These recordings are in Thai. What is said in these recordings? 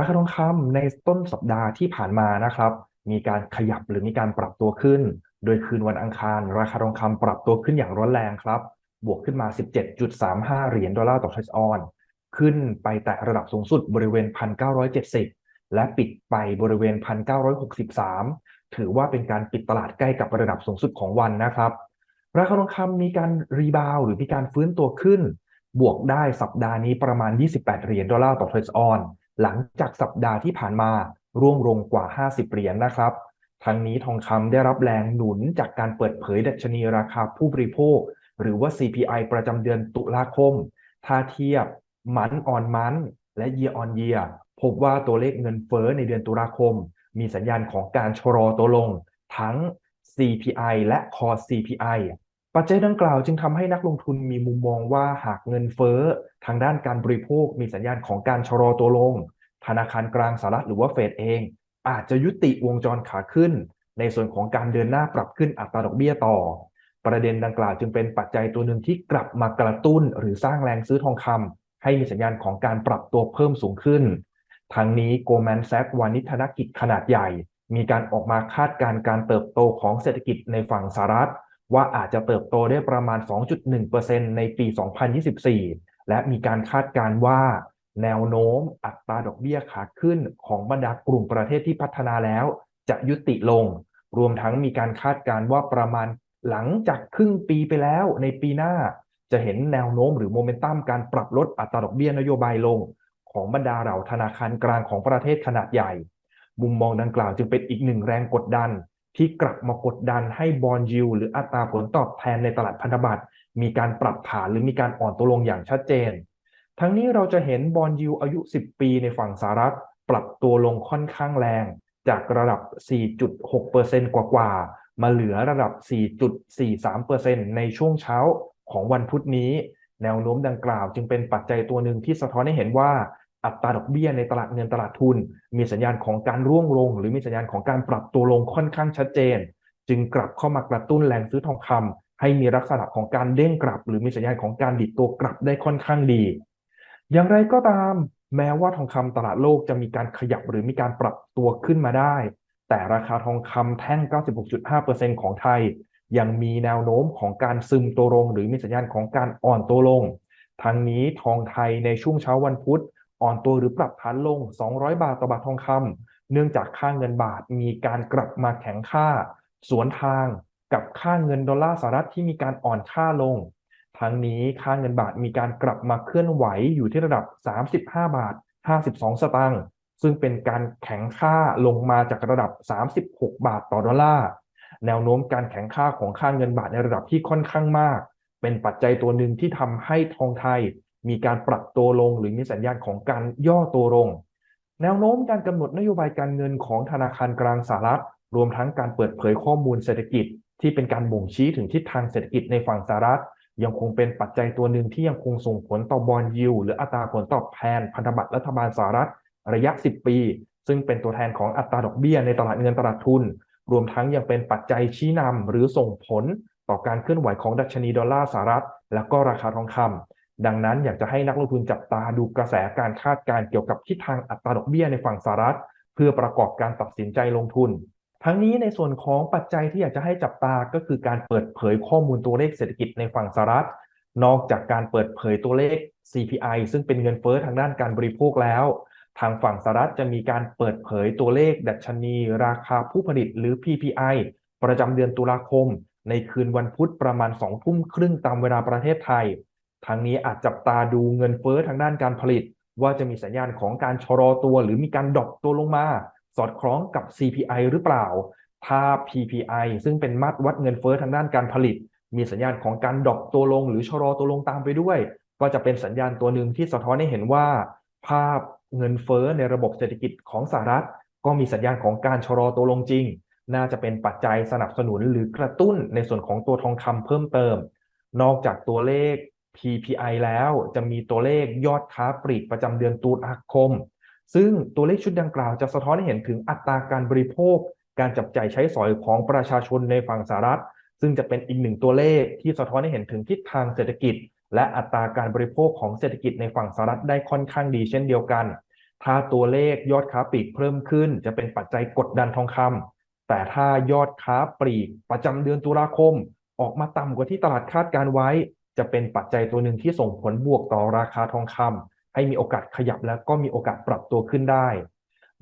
ราคาทองคำในต้นสัปดาห์ที่ผ่านมานะครับ มีการขยับหรือมีการปรับตัวขึ้น โดยคืนวันอังคาร ราคาทองคำปรับตัวขึ้นอย่างร้อนแรงครับ บวกขึ้นมา 17.35 เหรียญดอลลาร์ต่อทรัชออน ขึ้นไปแตะระดับสูงสุดบริเวณ 1,970 และปิดไปบริเวณ 1,963 ถือว่าเป็นการปิดตลาดใกล้กับระดับสูงสุดของวันนะครับ ราคาทองคำมีการรีบาวหรือมีการฟื้นตัวขึ้น บวกได้สัปดาห์นี้ประมาณ 28 เหรียญดอลลาร์ต่อทรัชออน หลังจากสัปดาห์ที่ผ่านมาร่วงลงกว่า 50 เหรียญนนะครับ ทั้งนี้ทองคำได้รับแรงหนุนจากการเปิดเผยดัชนีราคาผู้บริโภค หรือว่า CPI ประจำเดือนตุลาคม ถ้าเทียบมันออนมันและ year on year พบว่าตัวเลขเงินเฟ้อในเดือนตุลาคม มีสัญญาณของการชะลอตัวลง ทั้ง CPI และ Core CPI ปัจจัยดังกล่าวจึงทำให้นักลงทุนมีมุมมองว่าหากเงินเฟ้อทางด้านการบริโภค มีสัญญาณของการชะลอตัวลง ธนาคารกลางสหรัฐหรือว่าเฟดเอง อาจจะยุติวงจรขาขึ้น ในส่วนของการเดินหน้าปรับขึ้นอัตราดอกเบี้ยต่อ ประเด็นดังกล่าวจึงเป็นปัจจัยตัวหนึ่งที่กลับมากระตุ้นหรือสร้างแรงซื้อทองคำให้มีสัญญาณของการปรับตัวเพิ่มสูงขึ้นทั้งนี้โกลแมนแซกวานิธนกิจขนาดใหญ่ มีการออกมาคาดการณ์การเติบโตของเศรษฐกิจในฝั่งสหรัฐ ว่าอาจจะเติบโตได้ประมาณ 2.1%ในปี 2024 และมีการคาดการณ์ว่าแนวโน้มอัตราดอกเบี้ยขาขึ้นของบรรดากลุ่มประเทศที่พัฒนาแล้ว จะยุติลง รวมทั้งมีการคาดการณ์ว่าประมาณหลังจากครึ่งปีไปแล้วในปีหน้า จะเห็นแนวโน้มหรือโมเมนตัมการปรับลดอัตราดอกเบี้ยนโยบายลง ของบรรดาเหล่าธนาคารกลางของประเทศขนาดใหญ่ มุมมองดังกล่าวจึงเป็นอีกหนึ่งแรงกดดัน ที่กลับมากดดันให้บอลยูหรืออัตราผลตอบแทนในตลาดพันธบัตรมีการปรับฐานหรือมีการอ่อนตัวลงอย่างชัดเจน ทั้งนี้เราจะเห็นบอลยูอายุ 10 ปีในฝั่งสหรัฐ ปรับตัวลงค่อนข้างแรง จากระดับ 4.6%กว่าๆ มาเหลือระดับ 4.43%ในช่วงเช้าของวันพุธนี้ แนวโน้มดังกล่าวจึงเป็นปัจจัยตัวหนึ่งที่สะท้อนให้เห็นว่า อัตราดอกเบี้ยในตลาดเงินตลาดทุน มีสัญญาณของการร่วงลง หรือมีสัญญาณของการปรับตัวลงค่อนข้างชัดเจน จึงกลับเข้ามากระตุ้นแรงซื้อทองคำให้มีลักษณะของการเด้งกลับ หรือมีสัญญาณของการดิดตัวกลับได้ค่อนข้างดี อย่างไรก็ตามแม้ว่าทองคำตลาดโลกจะมีการขยับหรือมีการปรับตัวขึ้นมาได้ แต่ราคาทองคำแท่ง 96.5%ของไทย ยังมีแนวโน้มของการซึมตัวลง หรือมีสัญญาณของการอ่อนตัวลง ทั้งนี้ทองไทยในช่วงเช้าวันพุธ อ่อนตัวหรือปรับฐานลง 200 บาทต่อบาททองคำเนื่องจากค่าเงินบาทมีการกลับมาแข็งค่า สวนทางกับค่าเงินดอลลาร์สหรัฐที่มีการอ่อนค่าลง ทั้งนี้ค่าเงินบาทมีการกลับมาเคลื่อนไหวอยู่ที่ระดับ 35 บาท 52 สตางค์ซึ่งเป็นการแข็งค่าลงมาจากระดับ 36 บาทต่อดอลลาร์แนวโน้มการแข็งค่าของค่าเงินบาทในระดับที่ค่อนข้างมาก เป็นปัจจัยตัวหนึ่งที่ทำให้ทองไทย มีการปรับตัวลงหรือมีสัญญาณของการย่อตัวลง แนวโน้มการกำหนดนโยบายการเงินของธนาคารกลางสหรัฐ รวมทั้งการเปิดเผยข้อมูลเศรษฐกิจ ที่เป็นการบ่งชี้ถึงทิศทางเศรษฐกิจในฝั่งสหรัฐ ยังคงเป็นปัจจัยตัวหนึ่งที่ยังคงส่งผลต่อบอลยิวหรืออัตราผลตอบแทนพันธบัตรรัฐบาลสหรัฐ ระยะ 10 ปี ซึ่งเป็นตัวแทนของอัตราดอกเบี้ยในตลาดเงินตลาดทุน รวมทั้งยังเป็นปัจจัยชี้นำหรือส่งผลต่อการเคลื่อนไหวของดัชนีดอลลาร์สหรัฐ และก็ราคาทองคำ ดังนั้นอยากจะให้นักลงทุนจับตาดูกระแสการคาดการเกี่ยวกับทิศทางอัตราดอกเบี้ยในฝั่งสหรัฐ เพื่อประกอบการตัดสินใจลงทุน ทั้งนี้ในส่วนของปัจจัยที่อยากจะให้จับตาก็คือการเปิดเผยข้อมูลตัวเลขเศรษฐกิจในฝั่งสหรัฐ นอกจากการเปิดเผยตัวเลข CPI ซึ่งเป็นเงินเฟ้อทางด้านการบริโภคแล้ว ทางฝั่งสหรัฐจะมีการเปิดเผยตัวเลข ดัชนี ราคาผู้ผลิตหรือ PPI ประจำเดือนตุลาคม ในคืนวันพุธประมาณ2ทุ่มครึ่งตามเวลาประเทศไทย ทั้งนี้อาจจับตาดูเงินเฟ้อทางด้านการผลิต ว่าจะมีสัญญาณของการชะลอตัว หรือมีการดรอปตัวลงมา สอดคล้องกับ CPI หรือเปล่า ถ้า PPI ซึ่งเป็นมาตรวัดเงินเฟ้อทางด้านการผลิต มีสัญญาณของการดรอปตัวลง หรือชะลอตัวลงตามไปด้วย ก็จะเป็นสัญญาณตัวหนึ่งที่สะท้อนให้เห็นว่า ภาพเงินเฟ้อในระบบเศรษฐกิจของสหรัฐ ก็มีสัญญาณของการชะลอตัวลงจริง น่าจะเป็นปัจจัยสนับสนุนหรือกระตุ้นในส่วนของตัวทองคำเพิ่มเติม นอกจากตัวเลข PPI แล้วจะมีตัวเลขยอดค้าปลีกประจำเดือนตุลาคม ซึ่งตัวเลขชุดดังกล่าวจะสะท้อนให้เห็นถึงอัตราการบริโภค การจับจ่ายใช้สอยของประชาชนในฝั่งสหรัฐ ซึ่งจะเป็นอีกหนึ่งตัวเลขที่สะท้อนให้เห็นถึงทิศทางเศรษฐกิจ และอัตราการบริโภคของเศรษฐกิจในฝั่งสหรัฐได้ค่อนข้างดีเช่นเดียวกัน ถ้าตัวเลขยอดค้าปลีกเพิ่มขึ้น จะเป็นปัจจัยกดดันทองคำแต่ถ้ายอดค้าปลีกประจำเดือนตุลาคม ออกมาต่ำกว่าที่ตลาดคาดการไว้ จะเป็นปัจจัยตัวหนึ่งที่ส่งผลบวกต่อราคาทองคำให้มีโอกาสขยับแล้วก็มีโอกาสปรับตัวขึ้นได้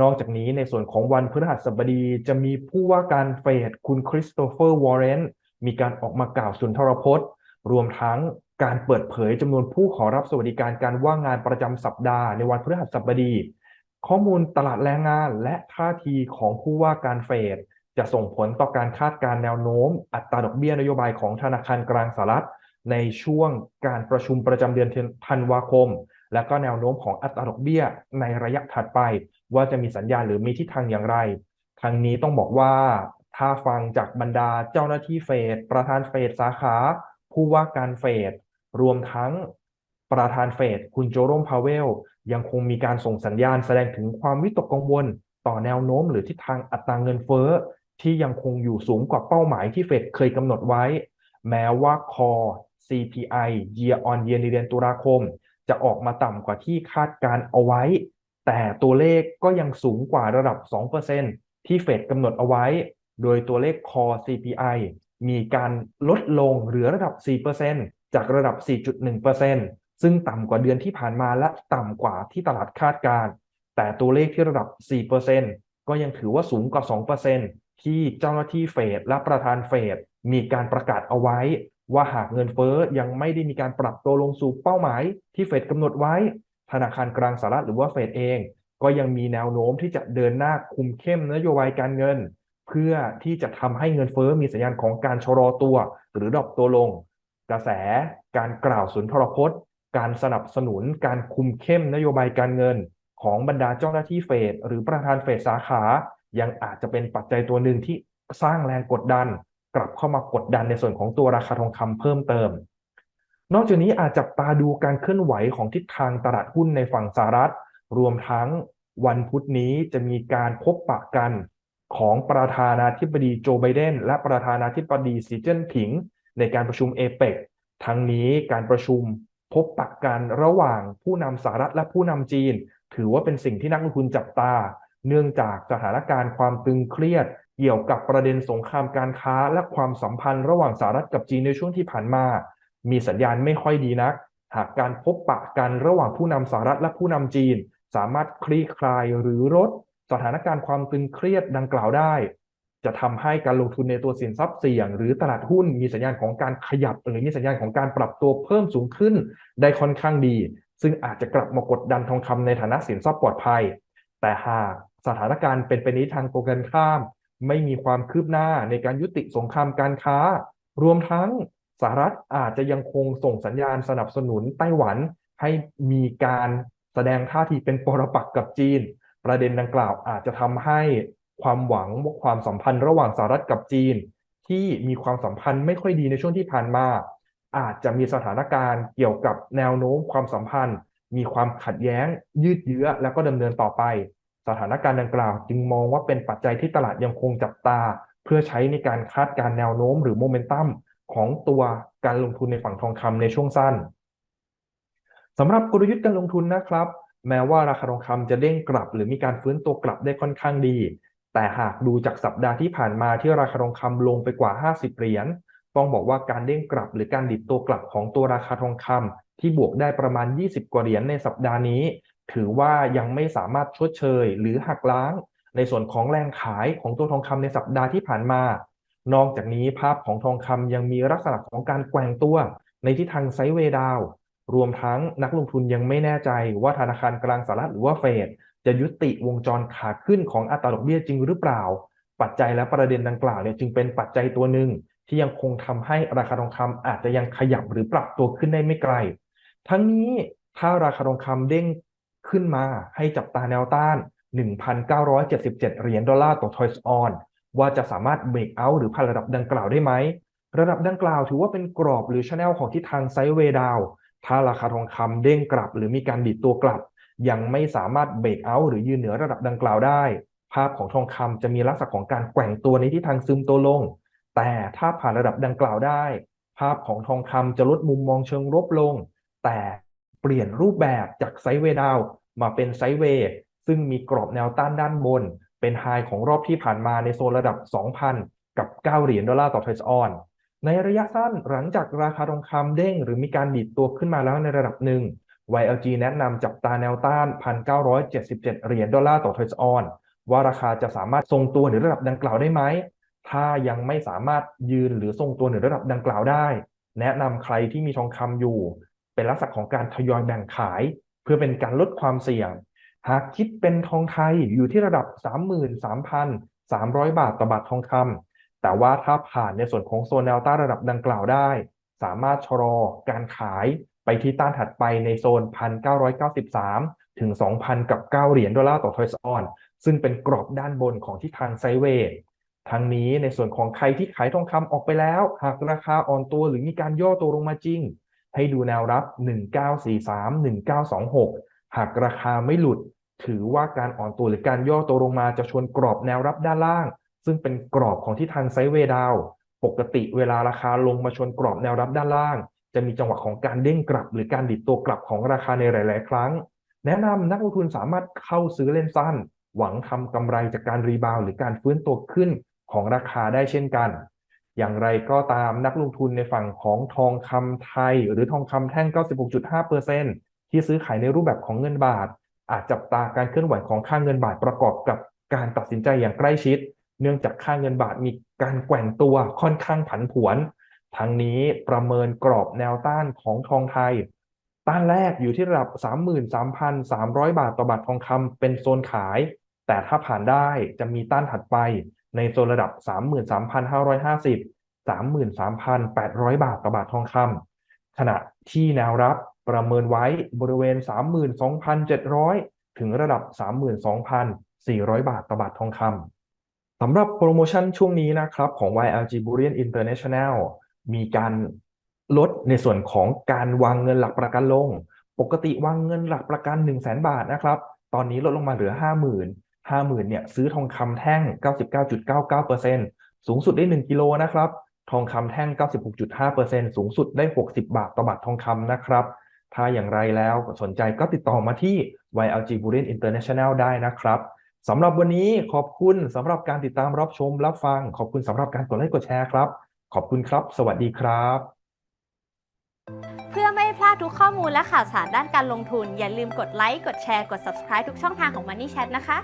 นอกจากนี้ในส่วนของวันพฤหัสบดีจะมีผู้ว่าการเฟดคุณคริสโตเฟอร์วอร์เรนมีการออกมากล่าวสุนทรพจน์ รวมทั้งการเปิดเผยจำนวนผู้ขอรับสวัสดิการการว่างงานประจำสัปดาห์ในวันพฤหัสบดี ข้อมูลตลาดแรงงานและท่าทีของผู้ว่าการเฟดจะส่งผลต่อการคาดการแนวโน้ม อัตราดอกเบี้ยนโยบายของธนาคารกลางสหรัฐ ในช่วงการประชุมประจำเดือนธันวาคม และก็แนวโน้มของอัตราดอกเบี้ยในระยะถัดไป ว่าจะมีสัญญาณหรือมีทิศทางอย่างไรทางนี้ต้องบอกว่าถ้าฟังจากบรรดาเจ้าหน้าที่เฟดประธานเฟดสาขา ผู้ว่าการเฟดรวมทั้งประธานเฟดคุณโจโรมพาเวล ยังคงมีการส่งสัญญาณแสดงถึงความวิตกกังวล ต่อแนวโน้มหรือทิศทางอัตราเงินเฟ้อ ที่ยังคงอยู่สูงกว่าเป้าหมายที่เฟดเคยกำหนดไว้ แม้ว่าคอ CPI year on year ในเดือนตุลาคม จะออกมาต่ำกว่าที่คาดการเอาไว้ แต่ตัวเลขก็ยังสูงกว่าระดับ 2%ที่เฟดกำหนดเอาไว้ โดยตัวเลข core CPI มีการลดลงเหลือระดับ 4%จากระดับ 4.1%ซึ่งต่ำกว่าเดือนที่ผ่านมาและต่ำกว่าที่ตลาดคาดการ แต่ตัวเลขที่ระดับ 4%ก็ยังถือว่าสูงกว่า 2%ที่เจ้าหน้าที่เฟดและประธานเฟดมีการประกาศเอาไว้ ว่าหากเงินเฟ้อยังไม่ได้มีการปรับตัวลงสู่เป้าหมายที่เฟดกำหนดไว้ ธนาคารกลางสหรัฐหรือว่าเฟดเอง ก็ยังมีแนวโน้มที่จะเดินหน้าคุมเข้มนโยบายการเงิน เพื่อที่จะทำให้เงินเฟ้อมีสัญญาณของการชะลอตัว หรือดรอปตัวลง กระแส การกล่าวสุนทรพจน์ การสนับสนุนการคุมเข้มนโยบายการเงิน ของบรรดาเจ้าหน้าที่เฟดหรือประธานเฟดสาขา ยังอาจจะเป็นปัจจัยตัวหนึ่งที่สร้างแรงกดดัน กลับเข้ามากดดันในส่วนของตัวราคาทองคำเพิ่มเติม นอกจากนี้อาจจับตาดูการเคลื่อนไหวของทิศทางตลาดหุ้นในฝั่งสหรัฐ รวมทั้งวันพุธนี้จะมีการพบปะกันของประธานาธิบดีโจไบเดนและประธานาธิบดีสีเจิ้นผิง ในการประชุมเอเปกทั้งนี้การประชุมพบปะกันระหว่างผู้นำสหรัฐและผู้นำจีน ถือว่าเป็นสิ่งที่นักลงทุนจับตา เนื่องจากสถานการณ์ความตึงเครียด เกี่ยวกับประเด็นสงครามการค้า และความสัมพันธ์ระหว่างสหรัฐกับจีนในช่วงที่ผ่านมา มีสัญญาณไม่ค่อยดีนัก หากการพบปะกันระหว่างผู้นำสหรัฐและผู้นำจีน สามารถคลี่คลายหรือลดสถานการณ์ความตึงเครียดดังกล่าวได้ จะทำให้การลงทุนในตัวสินทรัพย์เสี่ยง หรือตลาดหุ้นมีสัญญาณของการขยับ หรือมีสัญญาณของการปรับตัวเพิ่มสูงขึ้นได้ค่อนข้างดี ซึ่งอาจจะกลับมากดดันทองคำในฐานะสินทรัพย์ปลอดภัย แต่หาก สถานการณ์เป็นไปในทางตรงกันข้าม ไม่มีความคืบหน้าในการยุติสงครามการค้า รวมทั้งสหรัฐอาจจะยังคงส่งสัญญาณสนับสนุนไต้หวันให้มีการแสดงท่าทีเป็นปรปักษ์กับจีน ประเด็นดังกล่าวอาจจะทำให้ความหวังว่าความสัมพันธ์ระหว่างสหรัฐกับจีน ที่มีความสัมพันธ์ไม่ค่อยดีในช่วงที่ผ่านมา อาจจะมีสถานการณ์เกี่ยวกับแนวโน้มความสัมพันธ์ มีความขัดแย้งยืดเยื้อแล้วก็ดำเนินต่อไป สถานการณ์ดังกล่าว จึงมองว่าเป็นปัจจัยที่ตลาดยังคงจับตา เพื่อใช้ในการคาดการแนวโน้มหรือโมเมนตัมของตัวการลงทุนในฝั่งทองคำในช่วงสั้นสำหรับกลยุทธ์การลงทุนนะครับ แม้ว่าราคาทองคำจะเด้งกลับ หรือมีการฟื้นตัวกลับได้ค่อนข้างดี แต่หากดูจากสัปดาห์ที่ผ่านมาที่ราคาทองคำลงไปกว่า 50 เหรียญต้องบอกว่าการเด้งกลับ หรือการดิดตัวกลับของตัวราคาทองคำที่บวกได้ประมาณ 20 กว่าเหรียญในสัปดาห์นี้ ถือว่ายังไม่สามารถชดเชย หรือหักล้าง ในส่วนของแรงขายของตัวทองคำในสัปดาห์ที่ผ่านมา นอกจากนี้ภาพของทองคำยังมีลักษณะของการแกว่งตัว ในทิศทางไซด์เวดาว รวมทั้งนักลงทุนยังไม่แน่ใจว่าธนาคารกลางสหรัฐหรือว่าเฟดจะยุติวงจรขาขึ้นของอัตราดอกเบี้ยจริงหรือเปล่า ปัจจัยและประเด็นดังกล่าวเนี่ยจึงเป็นปัจจัยตัวหนึ่งที่ยังคงทำให้ราคาทองคำอาจจะยังขยับหรือปรับตัวขึ้นได้ไม่ไกล ทั้งนี้ถ้าราคาทองคำเด้ง ขึ้นมาให้จับตาแนวต้าน 1,977 เหรียญดอลลาร์ต่อทอยส์ออนว่าจะสามารถเบรกเอาท์หรือผ่านระดับดังกล่าวได้ไหม ระดับดังกล่าวถือว่าเป็นกรอบหรือชแนลของทิศทางไซด์เวย์ดาว ถ้าราคาทองคำเด้งกลับ หรือมีการดิดตัวกลับ ยังไม่สามารถเบรกเอาท์หรือยืนเหนือระดับดังกล่าวได้ ภาพของทองคำจะมีลักษณะของการแกว่งตัวในทิศทางซึมตัวลง แต่ถ้าผ่านระดับดังกล่าวได้ ภาพของทองคำจะลดมุมมองเชิงลบลง แต่เปลี่ยนรูปแบบจากไซด์เวย์ดาว มาเป็นไซด์เวย์ซึ่งมีกรอบแนวต้านด้านบน เป็นไฮของรอบที่ผ่านมาในโซนระดับ 2,000 กับ 9 เหรียญดอลลาร์ต่อเทรดออน ในระยะสั้นหลังจากราคาทองคำเด้ง หรือมีการดีดตัวขึ้นมาแล้วในระดับหนึ่ง YLG แนะนำจับตาแนวต้าน 1,977 เหรียญดอลลาร์ต่อเทรดออน ว่าราคาจะสามารถทรงตัวเหนือระดับดังกล่าวได้ไหม ถ้ายังไม่สามารถยืนหรือทรงตัวเหนือระดับดังกล่าวได้ แนะนำใครที่มีทองคำอยู่ เป็นลักษณะของการทยอยแบ่งขาย เพื่อเป็นการลดความเสี่ยง หากคิดเป็นทองไทยอยู่ที่ระดับ 33,300 บาทต่อบาททองคำแต่ว่าถ้าผ่านในส่วนของโซนแนวต้านระดับดังกล่าวได้ สามารถชะลอการขายไปที่ต้านถัดไปในโซน 1,993 ถึง 2,000 กับ 9 เหรียญดอลลาร์ต่อทอยส์ออน ซึ่งเป็นกรอบด้านบนของทิศทางไซเวย์ทั้งนี้ในส่วนของใครที่ขายทองคำออกไปแล้ว หากราคาอ่อนตัวหรือมีการย่อตัวลงมาจริง ให้ดูแนวรับ 1943 1926 หากราคาไม่หลุด ถือว่าการอ่อนตัวหรือการย่อตัวลงมาจะชนกรอบแนวรับด้านล่าง ซึ่งเป็นกรอบของที่ทางไซด์เวดาว ปกติเวลาราคาลงมาชนกรอบแนวรับด้านล่าง จะมีจังหวะของการเด้งกลับ หรือการดิดตัวกลับของราคาในหลาย ๆ ครั้ง แนะนำนักลงทุนสามารถเข้าซื้อเล่นสั้น หวังทำกำไรจากการรีบาวหรือการฟื้นตัวขึ้นของราคาได้เช่นกัน อย่างไรก็ตามนักลงทุนในฝั่งของทองคำไทย หรือทองคำแท่ง 96.5%ที่ซื้อขายในรูปแบบของเงินบาท อาจจับตาการเคลื่อนไหวของค่าเงินบาทประกอบกับการตัดสินใจอย่างใกล้ชิด เนื่องจากค่าเงินบาทมีการแกว่งตัวค่อนข้างผันผวน ทั้งนี้ประเมินกรอบแนวต้านของทองไทย ต้านแรกอยู่ที่ระดับ 33,300 บาทต่อบาททองคำเป็นโซนขาย แต่ถ้าผ่านได้จะมีต้านถัดไป ในโซนระดับ 33,550 33,800 บาทต่อบาททองคำขณะที่แนวรับประเมินไว้บริเวณ 32,700 ถึงระดับ 32,400 บาทต่อบาททองคำสำหรับโปรโมชั่นช่วงนี้นะครับของ YLG Bullion International มีการลดในส่วนของการวางเงินหลักประกันลง ปกติวางเงินหลักประกัน 1 0 0 0 0 0บาทนะครับ ตอนนี้ลดลงมาเหลือ 50,000 50,000เนี่ยซื้อทองคำแท่ง 99.99%สูงสุดได้1กิโลนะครับ ทองคำแท่ง 96.5%สูงสุดได้ 60 บาทต่อบาททองคำนะครับ ถ้าอย่างไรแล้วสนใจก็ติดต่อมาที่ YLG Bullion International ได้นะครับสำหรับวันนี้ขอบคุณสำหรับการติดตามรับชมรับฟัง ขอบคุณสำหรับการกดไลค์กดแชร์ครับ ขอบคุณครับ สวัสดีครับ เพื่อไม่พลาดทุกข้อมูลและข่าวสารด้านการลงทุน อย่าลืมกดไลค์กดแชร์กด subscribe ทุกช่องทางของ Money Chat นะคะ